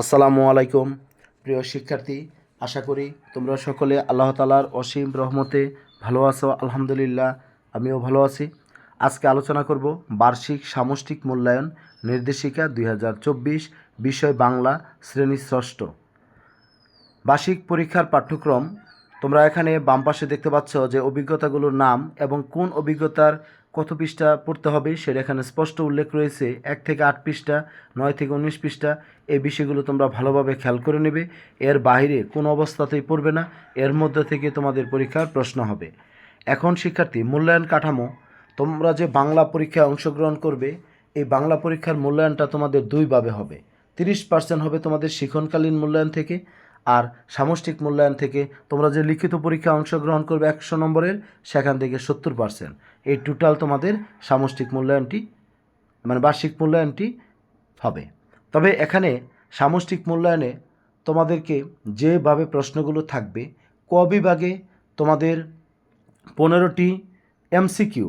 আসসালামু আলাইকুম। প্রিয় শিক্ষার্থী, আশা করি তোমরা সকলে আল্লাহ তালার অসীম রহমতে ভালো আছো, আলহামদুলিল্লাহ, আমিও ভালো আছি। আজকে আলোচনা করব বার্ষিক সামষ্টিক মূল্যায়ন নির্দেশিকা দুই হাজার চব্বিশ, বিষয় বাংলা, শ্রেণি ষষ্ঠ। বার্ষিক পরীক্ষার পাঠ্যক্রম, তোমরা এখানে বাম পাশে দেখতে পাচ্ছ যে অভিজ্ঞতাগুলোর নাম এবং কোন অভিজ্ঞতার কত পৃষ্ঠা পড়তে হবে সেটা এখানে স্পষ্ট উল্লেখ রয়েছে। এক থেকে আট পৃষ্ঠা, নয় থেকে উনিশ পৃষ্ঠা। এই বিষয়গুলো তোমরা ভালোভাবে খেয়াল করে নেবে। এর বাইরে কোনো অবস্থাতেই পড়বে না। এর মধ্যে থেকে তোমাদের পরীক্ষার প্রশ্ন হবে। এখন শিক্ষার্থী, মূল্যায়ন কাঠামো। তোমরা যে বাংলা পরীক্ষায় অংশগ্রহণ করবে, এই বাংলা পরীক্ষার মূল্যায়নটা তোমাদের দুইভাবে হবে। তিরিশ পার্সেন্ট হবে তোমাদের শিক্ষণকালীন মূল্যায়ন থেকে আর সামষ্টিক মূল্যায়ন থেকে তোমরা যে লিখিত পরীক্ষা অংশগ্রহণ করবে একশো নম্বরের, সেখান থেকে সত্তর পার্সেন্ট এই টোটাল তোমাদের সামষ্টিক মূল্যায়নটি মানে বার্ষিক মূল্যায়নটি হবে। তবে এখানে সামষ্টিক মূল্যায়নে তোমাদেরকে যেভাবে প্রশ্নগুলো থাকবে, ক বিভাগে তোমাদের পনেরোটি এমসিকিউ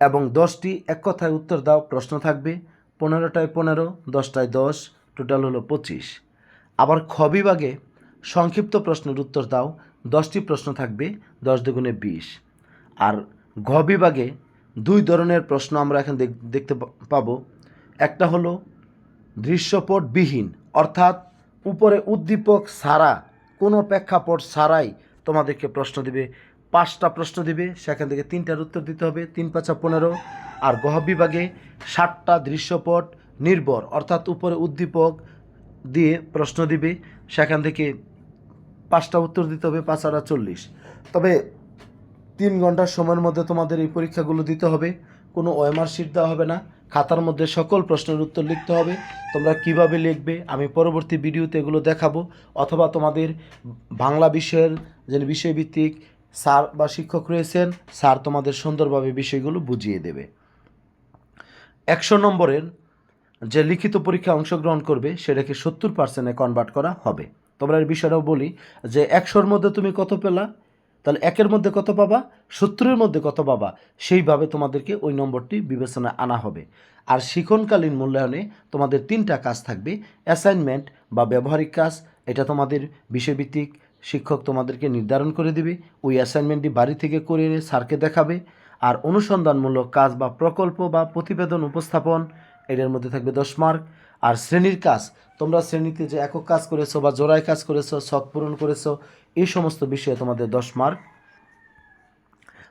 এবং দশটি এক কথায় উত্তর দাও প্রশ্ন থাকবে। পনেরোটায় পনেরো, দশটায় দশ টোটাল হলো পঁচিশ। আবার খ বিভাগে সংক্ষিপ্ত প্রশ্নের উত্তর দাও, দশটি প্রশ্ন থাকবে, দশ দুগুণে বিশ। আর ঘ বিভাগে দুই ধরনের প্রশ্ন আমরা এখন দেখতে পাবো। একটা হলো দৃশ্যপটবিহীন, অর্থাৎ উপরে উদ্দীপক ছাড়া কোনো প্রেক্ষাপট ছাড়াই তোমাদেরকে প্রশ্ন দিবে। পাঁচটা প্রশ্ন দিবে, সেখান থেকে তিনটার উত্তর দিতে হবে, তিন পাঁচা পনেরো। আর গহ বিভাগে ষাটটা দৃশ্যপট নির্ভর, অর্থাৎ উপরে উদ্দীপক দিয়ে প্রশ্ন দিবে, সেখান থেকে পাঁচটা উত্তর দিতে হবে, পাঁচ আটা চল্লিশ। তবে তিন ঘণ্টার সময়ের মধ্যে তোমাদের এই পরীক্ষাগুলো দিতে হবে, কোনো ওএমআর শিট দেওয়া হবে না, খাতার মধ্যে সকল প্রশ্নের উত্তর লিখতে হবে, তোমরা কীভাবে লিখবে আমি পরবর্তী ভিডিওতে এগুলো দেখাবো, অথবা তোমাদের বাংলা বিষয়ের যে বিষয়ভিত্তিক স্যার বা শিক্ষক রয়েছেন, স্যার তোমাদের সুন্দরভাবে বিষয়গুলো বুঝিয়ে দেবে। একশো নম্বরের যে লিখিত পরীক্ষায় অংশগ্রহণ করবে, সেটাকে সত্তর পার্সেন্টে কনভার্ট করা হবে। তোমরা এই বিষয়টাও বলি যে একশোর মধ্যে তুমি কত পেলা? তাহলে একের মধ্যে কত পাবা? সত্তরের মধ্যে কত পাবা? সেইভাবে তোমাদেরকে ওই নম্বরটি বিবেচনায় আনা হবে। আর শিক্ষণকালীন মূল্যায়নে তোমাদের তিনটা কাজ থাকবে। অ্যাসাইনমেন্ট বা ব্যবহারিক কাজ, এটা তোমাদের বিষয়ভিত্তিক শিক্ষক তোমাদেরকে নির্ধারণ করে দিবে। ওই অ্যাসাইনমেন্টটি বাড়ি থেকে করে এনে স্যারকে দেখাবে। আর অনুসন্ধানমূলক কাজ বা প্রকল্প বা প্রতিবেদন উপস্থাপন, এটার মধ্যে থাকবে দশ মার্ক। আর শ্রেণির কাজ, তোমরা শ্রেণীতে যে একক কাজ করেছ বা জোড়ায় কাজ করেছ, শখ পূরণ করেছ, এই সমস্ত বিষয়ে তোমাদের দশ মার্ক।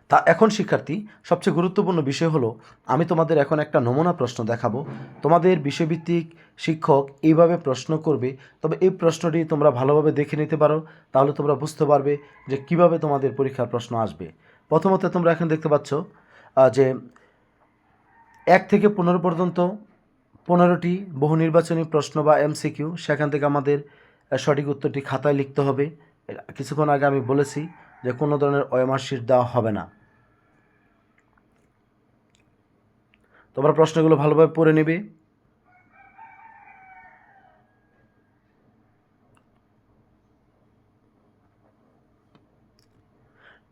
তা এখন, শিক্ষার্থী, সবচেয়ে গুরুত্বপূর্ণ বিষয় হলো, আমি তোমাদের এখন একটা নমুনা প্রশ্ন দেখাবো। তোমাদের বিষয়ভিত্তিক শিক্ষক এইভাবে প্রশ্ন করবে, তবে এই প্রশ্নটি তোমরা ভালোভাবে দেখে নিতে পারো, তাহলে তোমরা বুঝতে পারবে যে কীভাবে তোমাদের পরীক্ষার প্রশ্ন আসবে। প্রথমত তোমরা এখন দেখতে পাচ্ছ যে এক থেকে পনেরো পর্যন্ত পনেরোটি বহু নির্বাচনী প্রশ্ন বা এমসিকিউ, সেখান থেকে আমাদের সঠিক উত্তরটি খাতায় লিখতে হবে। কিছুক্ষণ আগে আমি বলেছি যে কোনো ধরনের শিট দেওয়া হবে না। তোমরা প্রশ্নগুলো ভালোভাবে পড়ে নেবে।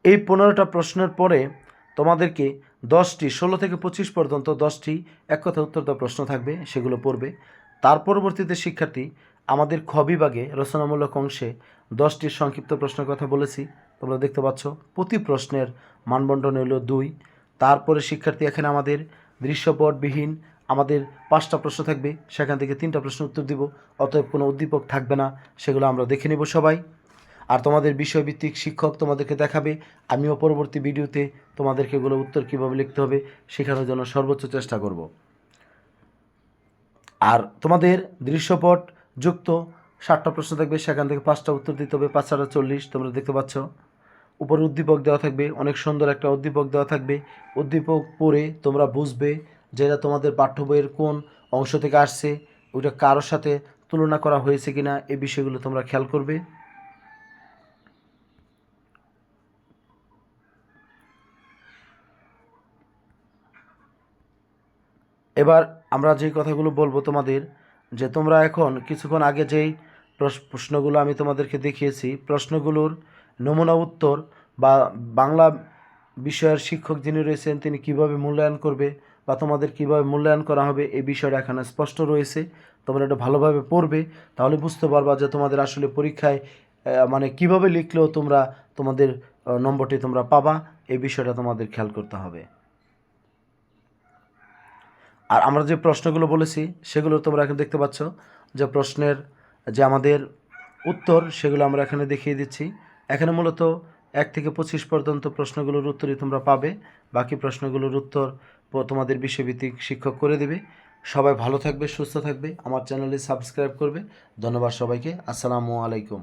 এই পনেরোটা প্রশ্নের পরে তোমাদেরকে দশটি, ষোলো থেকে পঁচিশ পর্যন্ত দশটি এক কথা উত্তর দেওয়া প্রশ্ন থাকবে, সেগুলো পড়বে। তার পরবর্তীতে শিক্ষার্থী, আমাদের খ বিভাগে রচনামূলক অংশে দশটি সংক্ষিপ্ত প্রশ্নের কথা বলেছি। তোমরা দেখতে পাচ্ছ, প্রতি প্রশ্নের মানবন্ডন হলো দুই। তারপরে শিক্ষার্থী এখানে আমাদের দৃশ্যপটবিহীন আমাদের পাঁচটা প্রশ্ন থাকবে। সেখান থেকে তিনটা প্রশ্ন উত্তর দিব। অতএব কোনো উদ্দীপক থাকবে না, সেগুলো আমরা দেখে নেব সবাই। আর তোমাদের বিষয়ভিত্তিক শিক্ষক তোমাদেরকে দেখাবে। আমিও পরবর্তী ভিডিওতে তোমাদেরকে এগুলো উত্তর কীভাবে লিখতে হবে শেখানোর জন্য সর্বোচ্চ চেষ্টা করব। আর তোমাদের দৃশ্যপট যুক্ত ষাটটা প্রশ্ন থাকবে, সেখান থেকে পাঁচটা উত্তর দিতে হবে, পাঁচ হাজার চল্লিশ, তোমরা দেখতে পাচ্ছ। উপরে উদ্দীপক দেওয়া থাকবে, অনেক সুন্দর একটা উদ্দীপক দেওয়া থাকবে। উদ্দীপক পড়ে তোমরা বুঝবে যে এটা তোমাদের পাঠ্য বইয়ের কোন অংশ থেকে আসছে ওইটা কারোর সাথে তুলনা করা হয়েছে কিনা এই বিষয়গুলো তোমরা খেয়াল করবে। এবার আমরা যেই কথাগুলো বলব তোমাদের, যে তোমরা এখন কিছুক্ষণ আগে যেই প্রশ- প্রশ্নগুলো আমি তোমাদেরকে দেখিয়েছি, প্রশ্নগুলোর নমুনা উত্তর বা বাংলা বিষয়ের শিক্ষক যিনি রয়েছেন তিনি কীভাবে মূল্যায়ন করবে বা তোমাদের কীভাবে মূল্যায়ন করা হবে এই বিষয়টা এখানে স্পষ্ট রয়েছে। তোমরা এটা ভালোভাবে পড়বে, তাহলে বুঝতে পারবা যে তোমাদের আসলে পরীক্ষায় মানে কীভাবে লিখলেও তোমরা তোমাদের নম্বরটি তোমরা পাবা, এই বিষয়টা তোমাদের খেয়াল করতে হবে। আর আমরা যে প্রশ্নগুলো বলেছি, সেগুলো তোমরা এখন দেখতে পাচ্ছ। যে প্রশ্নের যে আমাদের উত্তর, সেগুলো আমরা এখানে দেখিয়ে দিচ্ছি। এখানে মূলত এক থেকে পঁচিশ পর্যন্ত প্রশ্নগুলোর উত্তরই তোমরা পাবে। বাকি প্রশ্নগুলোর উত্তর তোমাদের বিষয়ভিত্তিক শিক্ষক করে দেবে। সবাই ভালো থাকবে, সুস্থ থাকবে। আমার চ্যানেলে সাবস্ক্রাইব করবে। ধন্যবাদ সবাইকে। আসসালামু আলাইকুম।